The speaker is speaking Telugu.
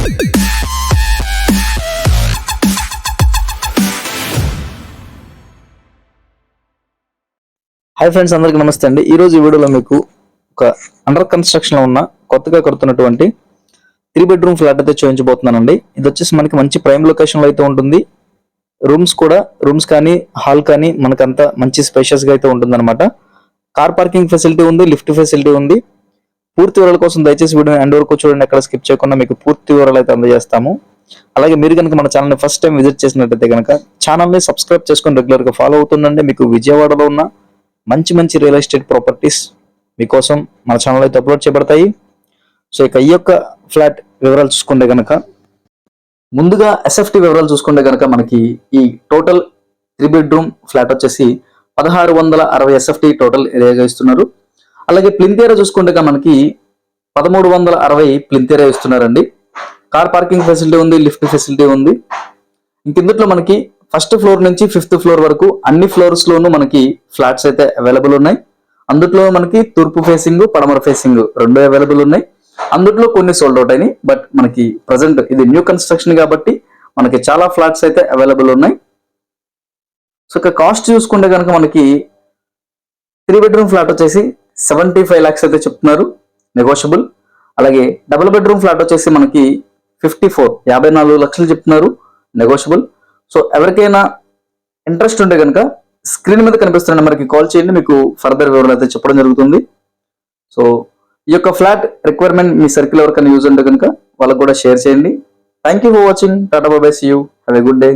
హాయ్ ఫ్రెండ్స్ అందరికీ నమస్తే అండి. ఈ రోజు ఈ వీడియోలో మీకు ఒక అండర్ కన్స్ట్రక్షన్లో ఉన్న కొత్తగా కడుతున్నటువంటి త్రీ బెడ్రూమ్ ఫ్లాట్ అయితే చూపించబోతున్నానండి. ఇది వచ్చేసి మనకి మంచి ప్రైమ్ లొకేషన్లో అయితే ఉంటుంది. రూమ్స్ కూడా రూమ్స్ కానీ హాల్ కానీ మనకంతా మంచి స్పేషియస్గా అయితే ఉంటుందన్నమాట. కార్ పార్కింగ్ ఫెసిలిటీ ఉంది లిఫ్ట్ ఫెసిలిటీ ఉంది. పూర్తి వివరాల కోసం దయచేసి వీడియో ఎండ్ వరకు చూడండి. ఎక్కడ స్కిప్ చేయకుండా మీకు పూర్తి వివరాలు అయితే అందజేస్తాము. అలాగే మీరు కనుక మన ఛానల్ని ఫస్ట్ టైం విజిట్ చేసినట్టయితే కనుక ఛానల్ని సబ్స్క్రైబ్ చేసుకొని రెగ్యులర్గా ఫాలో అవుతుందండి మీకు విజయవాడలో ఉన్న మంచి మంచి రియల్ ఎస్టేట్ ప్రాపర్టీస్ మీకోసం మన ఛానల్ అయితే అప్లోడ్ చేయబడతాయి. సో ఇక ఈ యొక్క ఫ్లాట్ వివరాలు చూసుకుంటే కనుక ముందుగా ఎస్ఎఫ్టీ వివరాలు చూసుకుంటే కనుక మనకి ఈ టోటల్ త్రీ బెడ్రూమ్ ఫ్లాట్ వచ్చేసి పదహారు వందల అరవై ఎస్ఎఫ్టి టోటల్ ఏరియాగా ఇస్తున్నారు. అలాగే ప్లింతేరా చూసుకుంటే మనకి పదమూడు వందల అరవై ప్లింతేరా ఇస్తున్నారండి. కార్ పార్కింగ్ ఫెసిలిటీ ఉంది లిఫ్ట్ ఫెసిలిటీ ఉంది. ఇంక మనకి ఫస్ట్ ఫ్లోర్ నుంచి ఫిఫ్త్ ఫ్లోర్ వరకు అన్ని ఫ్లోర్స్ లోనూ మనకి ఫ్లాట్స్ అయితే అవైలబుల్ ఉన్నాయి. అందుట్లో మనకి తూర్పు ఫేసింగ్ పడమర ఫేసింగ్ రెండు అవైలబుల్ ఉన్నాయి. అందుట్లో కొన్ని సోల్డ్ అవుట్ అయినాయి బట్ మనకి ప్రజెంట్ ఇది న్యూ కన్స్ట్రక్షన్ కాబట్టి మనకి చాలా ఫ్లాట్స్ అయితే అవైలబుల్ ఉన్నాయి. సో ఇక కాస్ట్ చూసుకుంటే కనుక మనకి త్రీ బెడ్రూమ్ ఫ్లాట్ వచ్చేసి సెవెంటీ ఫైవ్ ల్యాక్స్ అయితే చెప్తున్నారు. నెగోషియబుల్ అలాగే డబుల్ బెడ్రూమ్ ఫ్లాట్ వచ్చేసి మనకి ఫిఫ్టీ ఫోర్ యాభై నాలుగు లక్షలు చెప్తున్నారు. నెగోషియబుల్ సో ఎవరికైనా ఇంట్రెస్ట్ ఉంటే కనుక స్క్రీన్ మీద కనిపిస్తున్న నెంబర్కి కాల్ చేయండి. మీకు ఫర్దర్ వివరాలు అయితే చెప్పడం జరుగుతుంది. సో ఈ యొక్క ఫ్లాట్ రిక్వైర్మెంట్ మీ సర్కిల్ ఎవరికైనా యూజ్ ఉంటే కనుక వాళ్ళకు కూడా షేర్ చేయండి. Thank you for watching tata bye bye see you have a good day